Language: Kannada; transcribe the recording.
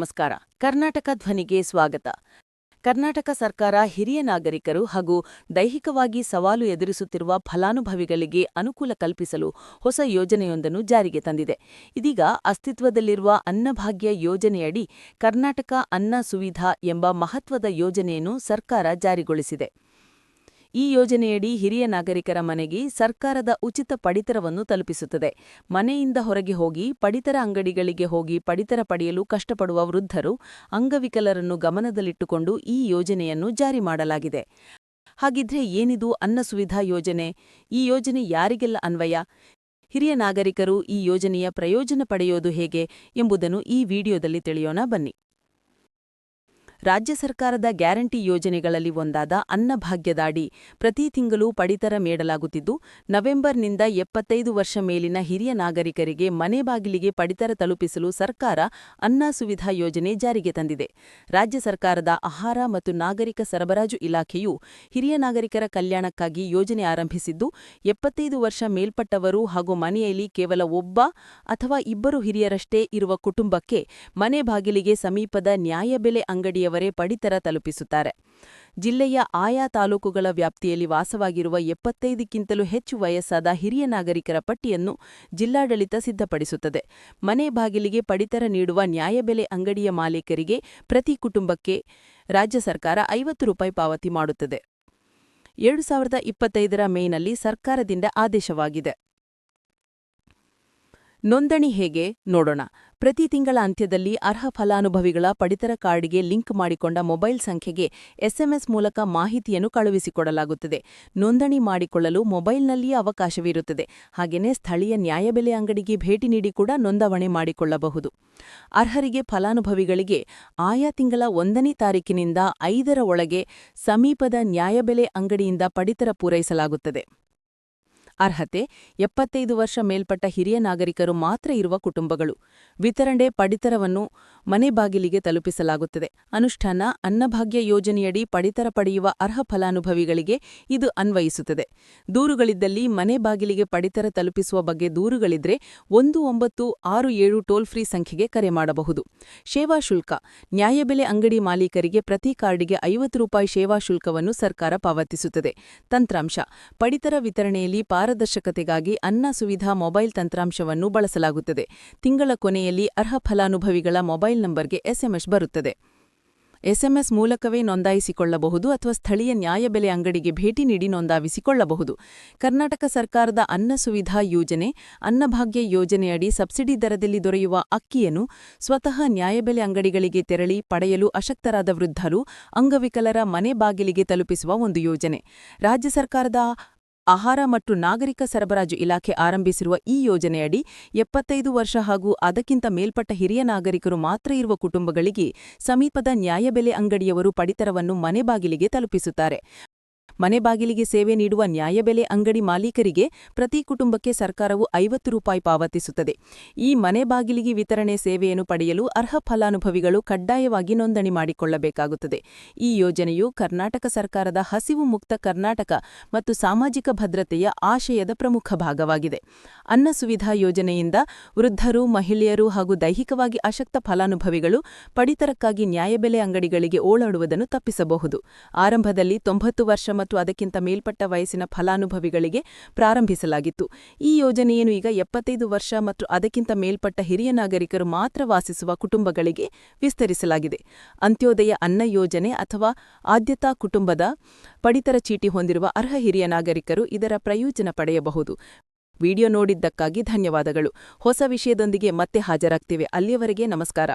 ನಮಸ್ಕಾರ. ಕರ್ನಾಟಕ ಧ್ವನಿಗೆ ಸ್ವಾಗತ. ಕರ್ನಾಟಕ ಸರ್ಕಾರ ಹಿರಿಯ ನಾಗರಿಕರು ಹಾಗೂ ದೈಹಿಕವಾಗಿ ಸವಾಲು ಎದುರಿಸುತ್ತಿರುವ ಫಲಾನುಭವಿಗಳಿಗೆ ಅನುಕೂಲ ಕಲ್ಪಿಸಲು ಹೊಸ ಯೋಜನೆಯೊಂದನ್ನು ಜಾರಿಗೆ ತಂದಿದೆ. ಇದೀಗ ಅಸ್ತಿತ್ವದಲ್ಲಿರುವ ಅನ್ನಭಾಗ್ಯ ಯೋಜನೆಯಡಿ ಕರ್ನಾಟಕ ಅನ್ನ ಸುವಿಧಾ ಎಂಬ ಮಹತ್ವದ ಯೋಜನೆಯನ್ನು ಸರ್ಕಾರ ಜಾರಿಗೊಳಿಸಿದೆ. ಈ ಯೋಜನೆಯಡಿ ಹಿರಿಯ ನಾಗರಿಕರ ಮನೆಗೆ ಸರ್ಕಾರದ ಉಚಿತ ಪಡಿತರವನ್ನು ತಲುಪಿಸುತ್ತದೆ. ಮನೆಯಿಂದ ಹೊರಗೆ ಹೋಗಿ ಪಡಿತರ ಅಂಗಡಿಗಳಿಗೆ ಹೋಗಿ ಪಡಿತರ ಪಡೆಯಲು ಕಷ್ಟಪಡುವ ವೃದ್ಧರು, ಅಂಗವಿಕಲರನ್ನು ಗಮನದಲ್ಲಿಟ್ಟುಕೊಂಡು ಈ ಯೋಜನೆಯನ್ನು ಜಾರಿ ಮಾಡಲಾಗಿದೆ. ಹಾಗಿದ್ರೆ ಏನಿದು ಅನ್ನ ಸುವಿಧಾ ಯೋಜನೆ? ಈ ಯೋಜನೆ ಯಾರಿಗೆಲ್ಲ ಅನ್ವಯ? ಹಿರಿಯ ನಾಗರಿಕರು ಈ ಯೋಜನೆಯ ಪ್ರಯೋಜನ ಪಡೆಯೋದು ಹೇಗೆ ಎಂಬುದನ್ನು ಈ ವಿಡಿಯೋದಲ್ಲಿ ತಿಳಿಯೋಣ ಬನ್ನಿ. ರಾಜ್ಯ ಸರ್ಕಾರದ ಗ್ಯಾರಂಟಿ ಯೋಜನೆಗಳಲ್ಲಿ ಒಂದಾದ ಅನ್ನಭಾಗ್ಯದಾಡಿ ಪ್ರತಿ ತಿಂಗಳು ಪಡಿತರ ನೀಡಲಾಗುತ್ತಿದ್ದು ನವೆಂಬರ್ನಿಂದ ಎಪ್ಪತ್ತೈದು ವರ್ಷ ಮೇಲಿನ ಹಿರಿಯ ನಾಗರಿಕರಿಗೆ ಮನೆ ಬಾಗಿಲಿಗೆ ಪಡಿತರ ತಲುಪಿಸಲು ಸರ್ಕಾರ ಅನ್ನ ಸುವಿಧಾ ಯೋಜನೆ ಜಾರಿಗೆ ತಂದಿದೆ. ರಾಜ್ಯ ಸರ್ಕಾರದ ಆಹಾರ ಮತ್ತು ನಾಗರಿಕ ಸರಬರಾಜು ಇಲಾಖೆಯು ಹಿರಿಯ ನಾಗರಿಕರ ಕಲ್ಯಾಣಕ್ಕಾಗಿ ಯೋಜನೆ ಆರಂಭಿಸಿದ್ದು, ಎಪ್ಪತ್ತೈದು ವರ್ಷ ಮೇಲ್ಪಟ್ಟವರು ಹಾಗೂ ಮನೆಯಲ್ಲಿ ಕೇವಲ ಒಬ್ಬ ಅಥವಾ ಇಬ್ಬರು ಹಿರಿಯರಷ್ಟೇ ಇರುವ ಕುಟುಂಬಕ್ಕೆ ಮನೆ ಬಾಗಿಲಿಗೆ ಸಮೀಪದ ನ್ಯಾಯಬೆಲೆ ಅಂಗಡಿಯ ಯವರೇ ಪಡಿತರ ತಲುಪಿಸುತ್ತಾರೆ. ಜಿಲ್ಲೆಯ ಆಯಾ ತಾಲೂಕುಗಳ ವ್ಯಾಪ್ತಿಯಲ್ಲಿ ವಾಸವಾಗಿರುವ ಎಪ್ಪತ್ತೈದಕ್ಕಿಂತಲೂ ಹೆಚ್ಚು ವಯಸ್ಸಾದ ಹಿರಿಯ ನಾಗರಿಕರ ಪಟ್ಟಿಯನ್ನು ಜಿಲ್ಲಾಡಳಿತ ಸಿದ್ಧಪಡಿಸುತ್ತದೆ. ಮನೆ ಬಾಗಿಲಿಗೆ ಪಡಿತರ ನೀಡುವ ನ್ಯಾಯಬೆಲೆ ಅಂಗಡಿಯ ಮಾಲೀಕರಿಗೆ ಪ್ರತಿ ಕುಟುಂಬಕ್ಕೆ ರಾಜ್ಯ ಸರ್ಕಾರ ಐವತ್ತು ರೂಪಾಯಿ ಪಾವತಿ ಮಾಡುತ್ತದೆ. ಎರಡು ಸಾವಿರದ ಇಪ್ಪತ್ತೈದರ ಮೇನಲ್ಲಿ ಸರ್ಕಾರದಿಂದ ಆದೇಶವಾಗಿದೆ. ನೋಂದಣಿ ಹೇಗೆ ನೋಡೋಣ. ಪ್ರತಿ ತಿಂಗಳ ಅಂತ್ಯದಲ್ಲಿ ಅರ್ಹ ಫಲಾನುಭವಿಗಳ ಪಡಿತರ ಕಾರ್ಡ್ಗೆ ಲಿಂಕ್ ಮಾಡಿಕೊಂಡ ಮೊಬೈಲ್ ಸಂಖ್ಯೆಗೆ ಎಸ್ಎಂಎಸ್ ಮೂಲಕ ಮಾಹಿತಿಯನ್ನು ಕಳುಹಿಸಿಕೊಡಲಾಗುತ್ತದೆ. ನೋಂದಣಿ ಮಾಡಿಕೊಳ್ಳಲು ಮೊಬೈಲ್ನಲ್ಲಿಯೇ ಅವಕಾಶವಿರುತ್ತದೆ. ಹಾಗೆಯೇ ಸ್ಥಳೀಯ ನ್ಯಾಯಬೆಲೆ ಅಂಗಡಿಗೆ ಭೇಟಿ ನೀಡಿ ಕೂಡ ನೋಂದಾವಣೆ ಮಾಡಿಕೊಳ್ಳಬಹುದು. ಅರ್ಹರಿಗೆ ಫಲಾನುಭವಿಗಳಿಗೆ ಆಯಾ ತಿಂಗಳ ಒಂದನೇ ತಾರೀಕಿನಿಂದ ಐದರ ಒಳಗೆ ಸಮೀಪದ ನ್ಯಾಯಬೆಲೆ ಅಂಗಡಿಯಿಂದ ಪಡಿತರ ಪೂರೈಸಲಾಗುತ್ತದೆ. ಅರ್ಹತೆ ಎಪ್ಪತ್ತೈದು ವರ್ಷ ಮೇಲ್ಪಟ್ಟ ಹಿರಿಯ ನಾಗರಿಕರು ಮಾತ್ರ ಇರುವ ಕುಟುಂಬಗಳು. ವಿತರಣೆ ಪಡಿತರವನ್ನು ಮನೆ ಬಾಗಿಲಿಗೆ ತಲುಪಿಸಲಾಗುತ್ತದೆ. ಅನುಷ್ಠಾನ, ಅನ್ನಭಾಗ್ಯ ಯೋಜನೆಯಡಿ ಪಡಿತರ ಪಡೆಯುವ ಅರ್ಹ ಫಲಾನುಭವಿಗಳಿಗೆ ಇದು ಅನ್ವಯಿಸುತ್ತದೆ. ದೂರುಗಳಿದ್ದಲ್ಲಿ ಮನೆ ಬಾಗಿಲಿಗೆ ಪಡಿತರ ತಲುಪಿಸುವ ಬಗ್ಗೆ ದೂರುಗಳಿದ್ರೆ ಒಂದು ಒಂಬತ್ತು ಆರು ಏಳು ಟೋಲ್ ಫ್ರೀ ಸಂಖ್ಯೆಗೆ ಕರೆ ಮಾಡಬಹುದು. ಸೇವಾ ಶುಲ್ಕ ನ್ಯಾಯಬೆಲೆ ಅಂಗಡಿ ಮಾಲೀಕರಿಗೆ ಪ್ರತಿ ಕಾರ್ಡಿಗೆ ಐವತ್ತು ರೂಪಾಯಿ ಸೇವಾ ಶುಲ್ಕವನ್ನು ಸರ್ಕಾರ ಪಾವತಿಸುತ್ತದೆ. ತಂತ್ರಾಂಶ, ಪಡಿತರ ವಿತರಣೆಯಲ್ಲಿ ಪಾರದರ್ಶಕತೆಗಾಗಿ ಅನ್ನ ಸುವಿಧಾ ಮೊಬೈಲ್ ತಂತ್ರಾಂಶವನ್ನು ಬಳಸಲಾಗುತ್ತದೆ. ತಿಂಗಳ ಕೊನೆಯಲ್ಲಿ ಅರ್ಹ ಫಲಾನುಭವಿಗಳ ಮೊಬೈಲ್ ನಂಬರ್ಗೆ ಎಸ್ಎಂಎಸ್ ಬರುತ್ತದೆ. ಎಸ್ಎಂಎಸ್ ಮೂಲಕವೇ ನೋಂದಾಯಿಸಿಕೊಳ್ಳಬಹುದು ಅಥವಾ ಸ್ಥಳೀಯ ನ್ಯಾಯಬೆಲೆ ಅಂಗಡಿಗೆ ಭೇಟಿ ನೀಡಿ ನೋಂದಾಯಿಸಿಕೊಳ್ಳಬಹುದು. ಕರ್ನಾಟಕ ಸರ್ಕಾರದ ಅನ್ನ ಸುವಿಧಾ ಯೋಜನೆ ಅನ್ನಭಾಗ್ಯ ಯೋಜನೆಯಡಿ ಸಬ್ಸಿಡಿ ದರದಲ್ಲಿ ದೊರೆಯುವ ಅಕ್ಕಿಯನ್ನು ಸ್ವತಃ ನ್ಯಾಯಬೆಲೆ ಅಂಗಡಿಗಳಿಗೆ ತೆರಳಿ ಪಡೆಯಲು ಅಶಕ್ತರಾದ ವೃದ್ಧರು ಅಂಗವಿಕಲರ ಮನೆ ಬಾಗಿಲಿಗೆ ತಲುಪಿಸುವ ಒಂದು ಯೋಜನೆ. ರಾಜ್ಯ ಸರ್ಕಾರದ ಆಹಾರ ಮತ್ತು ನಾಗರಿಕ ಸರಬರಾಜು ಇಲಾಖೆ ಆರಂಭಿಸಿರುವ ಈ ಯೋಜನೆಯಡಿ ಎಪ್ಪತ್ತೈದು ವರ್ಷ ಹಾಗೂ ಅದಕ್ಕಿಂತ ಮೇಲ್ಪಟ್ಟ ಹಿರಿಯ ನಾಗರಿಕರು ಮಾತ್ರ ಇರುವ ಕುಟುಂಬಗಳಿಗೆ ಸಮೀಪದ ನ್ಯಾಯಬೆಲೆ ಅಂಗಡಿಯವರು ಪಡಿತರವನ್ನು ಮನೆ ಬಾಗಿಲಿಗೆ ತಲುಪಿಸುತ್ತಾರೆ. ಮನೆ ಬಾಗಿಲಿಗೆ ಸೇವೆ ನೀಡುವ ನ್ಯಾಯಬೆಲೆ ಅಂಗಡಿ ಮಾಲೀಕರಿಗೆ ಪ್ರತಿ ಕುಟುಂಬಕ್ಕೆ ಸರ್ಕಾರವು ಐವತ್ತು ರೂಪಾಯಿ ಪಾವತಿಸುತ್ತದೆ. ಈ ಮನೆ ಬಾಗಿಲಿಗೆ ವಿತರಣೆ ಸೇವೆಯನ್ನು ಪಡೆಯಲು ಅರ್ಹ ಫಲಾನುಭವಿಗಳು ಕಡ್ಡಾಯವಾಗಿ ನೋಂದಣಿ ಮಾಡಿಕೊಳ್ಳಬೇಕಾಗುತ್ತದೆ. ಈ ಯೋಜನೆಯು ಕರ್ನಾಟಕ ಸರ್ಕಾರದ ಹಸಿವು ಮುಕ್ತ ಕರ್ನಾಟಕ ಮತ್ತು ಸಾಮಾಜಿಕ ಭದ್ರತೆಯ ಆಶಯದ ಪ್ರಮುಖ ಭಾಗವಾಗಿದೆ. ಅನ್ನ ಸುವಿಧಾ ಯೋಜನೆಯಿಂದ ವೃದ್ಧರು, ಮಹಿಳೆಯರು ಹಾಗೂ ದೈಹಿಕವಾಗಿ ಅಶಕ್ತ ಫಲಾನುಭವಿಗಳು ಪಡಿತರಕ್ಕಾಗಿ ನ್ಯಾಯಬೆಲೆ ಅಂಗಡಿಗಳಿಗೆ ಓಡಾಡುವುದನ್ನು ತಪ್ಪಿಸಬಹುದು. ಆರಂಭದಲ್ಲಿ ತೊಂಬತ್ತು ವರ್ಷ ಮತ್ತು ಅದಕ್ಕಿಂತ ಮೇಲ್ಪಟ್ಟ ವಯಸ್ಸಿನ ಫಲಾನುಭವಿಗಳಿಗೆ ಪ್ರಾರಂಭಿಸಲಾಗಿತ್ತು. ಈ ಯೋಜನೆಯನ್ನು ಈಗ ಎಪ್ಪತ್ತೈದು ವರ್ಷ ಮತ್ತು ಅದಕ್ಕಿಂತ ಮೇಲ್ಪಟ್ಟ ಹಿರಿಯ ನಾಗರಿಕರು ಮಾತ್ರ ವಾಸಿಸುವ ಕುಟುಂಬಗಳಿಗೆ ವಿಸ್ತರಿಸಲಾಗಿದೆ. ಅಂತ್ಯೋದಯ ಅನ್ನ ಯೋಜನೆ ಅಥವಾ ಆದ್ಯತಾ ಕುಟುಂಬದ ಪಡಿತರ ಚೀಟಿ ಹೊಂದಿರುವ ಅರ್ಹ ಹಿರಿಯ ನಾಗರಿಕರು ಇದರ ಪ್ರಯೋಜನ ಪಡೆಯಬಹುದು. ವಿಡಿಯೋ ನೋಡಿದ್ದಕ್ಕಾಗಿ ಧನ್ಯವಾದಗಳು. ಹೊಸ ವಿಷಯದೊಂದಿಗೆ ಮತ್ತೆ ಹಾಜರಾಗ್ತಿವೆ. ಅಲ್ಲಿಯವರೆಗೆ ನಮಸ್ಕಾರ.